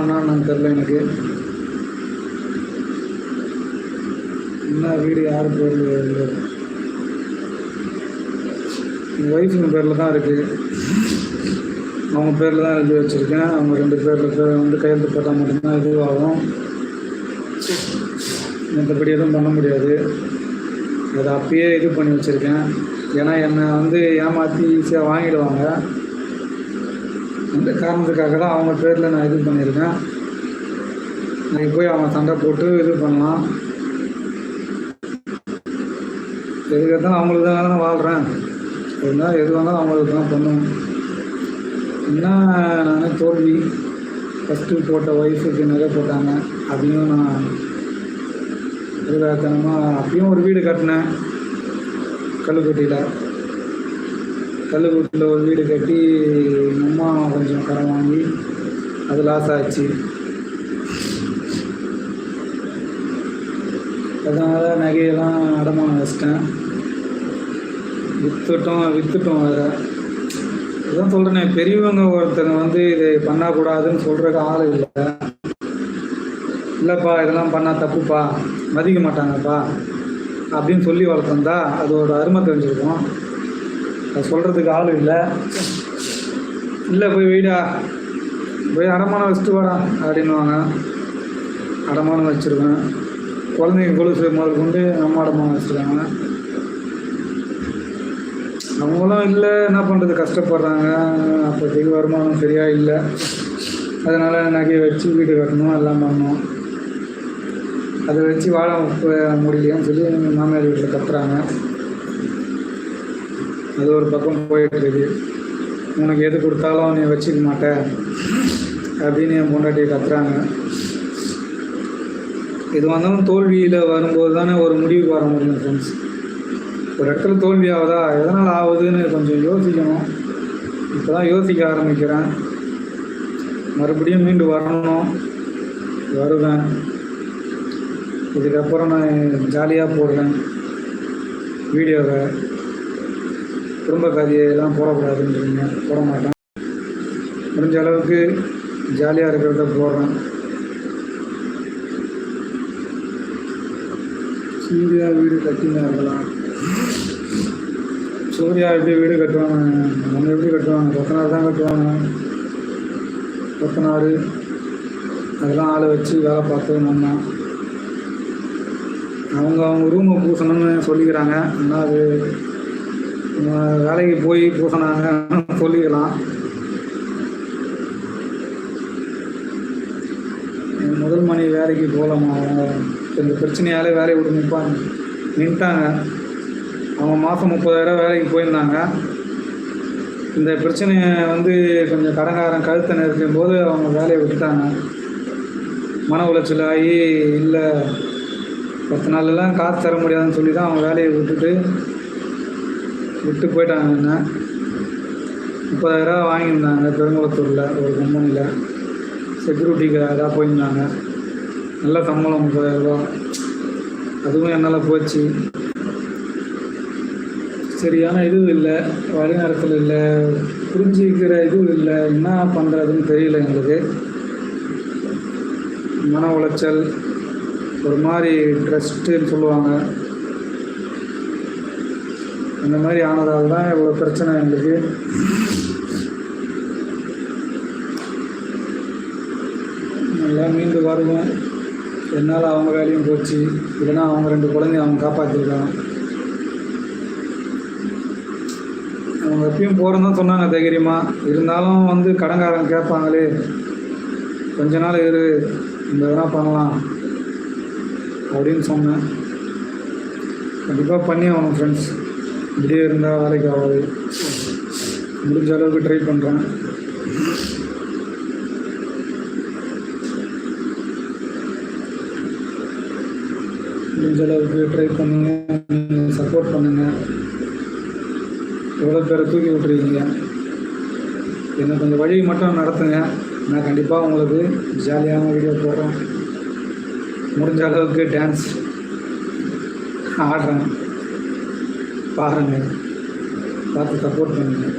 என்னன்னு தெரில எனக்கு. என்ன வீடு யார் பேரில் எங்கள் ஒய்ஃபுங்க பேரில் தான் இருக்குது அவங்க பேரில் தான் எழுதி வச்சுருக்கேன். அவங்க ரெண்டு பேரில் பேர் வந்து கையெழுத்து போட்டால் மட்டும்தான் இதுவாகும். மற்றபடி எதுவும் பண்ண முடியாது. அதை அப்பயே இது பண்ணி வச்சுருக்கேன். ஏன்னா என்னை வந்து ஏமாற்றி ஈஸியாக வாங்கிடுவாங்க. அந்த காரணத்துக்காக தான் அவங்க பேரில் நான் இது பண்ணியிருக்கேன். நான் போய் அவன் சண்டை போட்டு இது பண்ணலாம். எதுக்காக தான் அவங்களுக்கு தான் வாழ்கிறேன் இருந்தால் எது வந்தாலும் அவங்களுக்கு தான் பண்ணுவேன். என்ன நான் தோல்வி. ஃபஸ்ட்டு போட்ட ஒய்ஃபுக்கு நகை போட்டாங்க. அதையும் நான் திருவிழாத்தனமாக அப்பயும் ஒரு வீடு கட்டினேன். கல்லுக்குட்டியில். கல்லுக்குட்டியில் ஒரு வீடு கட்டி கடன் வாங்கி அது லாஸ் ஆச்சு. அதனால் நகையெல்லாம் அடமானம் வச்சிட்டேன். விற்றுட்டோம் விற்றுட்டோம் வேறு இதான் சொல்கிறேனே பெரியவங்க ஒருத்தங்க வந்து இதை பண்ணக்கூடாதுன்னு சொல்கிறக்கு ஆள் இல்லை. இல்லைப்பா இதெல்லாம் பண்ணால் தப்புப்பா மதிக்க மாட்டாங்கப்பா அப்படின்னு சொல்லி வளர்த்துருந்தா அதோட அருமை தெரிஞ்சிருக்கும் அது சொல்கிறதுக்கு ஆள் இல்லை. இல்லை போய் வீடா. போய் அடமானம் வச்சுட்டு வாடா அப்படின்வாங்க அடமானம் வச்சுருவேன் குழந்தைங்க கொலுசு முதல் கொண்டு நம்ம அடமானம் வச்சுருக்காங்க. அவங்களும் இல்லை என்ன பண்ணுறது கஷ்டப்படுறாங்க. அப்போதைக்கு வருமானம் சரியாக இல்லை. அதனால் நகையை வச்சு வீடு கட்டணும் எல்லாம் பண்ணணும். அதை வச்சு வாழ மு- முடியலையான்னு சொல்லி எங்கள் மாமியார் வீட்டில் கத்துறாங்க. அது ஒரு பக்கம் போயிட்டுருக்கு உனக்கு எது கொடுத்தாலும் நீ வச்சுக்க மாட்ட அப்படின்னு என் பொண்டாட்டியை கத்துறாங்க. இது வந்தாலும் தோல்வியில் வரும்போது தானே ஒரு முடிவுக்கு வர முடியும் ஃப்ரெண்ட்ஸ் ஒரு இடத்துல தோல்வி ஆகுதா? எதனால் ஆகுதுன்னு கொஞ்சம் யோசிக்கணும். இப்போ தான் யோசிக்க ஆரம்பிக்கிறேன். மறுபடியும் மீண்டு வரணும். வருவேன். இதுக்கப்புறம் நான் ஜாலியாக போடுறேன். வீடியோவை. குடும்ப கதையெல்லாம் போடக்கூடாதுன்றீங்க. போட மாட்டேன் முடிஞ்ச அளவுக்கு ஜாலியாக இருக்கிறத போடுறேன் சூர்யா வீடு கட்டினார்களாம் சூர்யா எப்படி வீடு கட்டுவாங்க? நம்ம எப்படி கட்டுவாங்க? கொத்தனார் தான் கட்டுவாங்க. கொத்தனார். அதெல்லாம் ஆளை வச்சு வேலை பார்த்து நம்ம. அவங்க அவங்க ரூமை பூசணும்னு சொல்லிக்கிறாங்க. ஆனால் அது வேலைக்கு போய் பூசினாங்க சொல்லிக்கலாம். என் முதல் மணி வேலைக்கு போகலாமா அவங்க கொஞ்சம் பிரச்சனையாலே வேலையை விட்டு நிற்பாங்க நின்ட்டாங்க. அவங்க மாதம் முப்பதாயிரம் வேலைக்கு போயிருந்தாங்க. இந்த பிரச்சனையை வந்து கொஞ்சம் கடங்காரம் கழுத்தை நெருக்கும் போது அவங்க வேலையை விட்டுட்டாங்க. மன உளைச்சல் ஆகி இல்லை பத்து நாள்லாம் காசு தர முடியாதுன்னு சொல்லி தான் அவங்க வேலையை விட்டுட்டு விட்டு போயிட்டாங்க என்ன முப்பதாயிரரூவா வாங்கியிருந்தாங்க பெருங்குளத்தூரில் ஒரு கம்பெனியில் செக்யூரிட்டிக்கு அதாக போயிருந்தாங்க. நல்ல சம்பளம் முப்பதாயிரரூவா. அதுவும் என்னால் போச்சு. சரியான இதுவும் இல்லை வழிநடத்தல் இல்லை புரிஞ்சிக்கிற இதுவும் இல்லை என்ன பண்ணுறதுன்னு தெரியல எங்களுக்கு. மன உளைச்சல் ஒரு மாதிரி ட்ரஸ்ட்டுன்னு சொல்லுவாங்க. இந்த மாதிரி ஆனதால் தான் இவ்வளோ பிரச்சனை எங்களுக்கு. நல்லா மீண்டு வருவேன் என்னால் அவங்க வேலையும் போச்சு. இல்லைன்னா அவங்க ரெண்டு குழந்தைய அவங்க காப்பாற்றிருக்காங்க அவங்க எப்பயும் போகிறேன்னு தான் சொன்னாங்க தைரியமாக இருந்தாலும் வந்து கடன்காரங்க கேட்பாங்களே. கொஞ்ச நாள் இரு இந்த இதெல்லாம் பண்ணலாம் அப்படின்னு சொன்னேன். கண்டிப்பாக பண்ணி ஆகணும் ஃப்ரெண்ட்ஸ் இப்படியே இருந்தால் வேலைக்கு ஆகாது. முடிஞ்ச அளவுக்கு ட்ரை பண்ணுறேன் முடிஞ்ச அளவுக்கு ட்ரை பண்ணுங்க சப்போர்ட் பண்ணுங்கள் எவ்வளோ பேரை தூக்கி விட்டுருக்கீங்க? என்னை கொஞ்சம் வழி மட்டும் நடத்துங்க. நான் கண்டிப்பாக உங்களுக்கு ஜாலியான வீடியோ போடுறேன். முடிஞ்ச அளவுக்கு டான்ஸ் ஆடுறேன். பாருங்கள் பார்த்து சப்போர்ட் பண்ணுங்கள்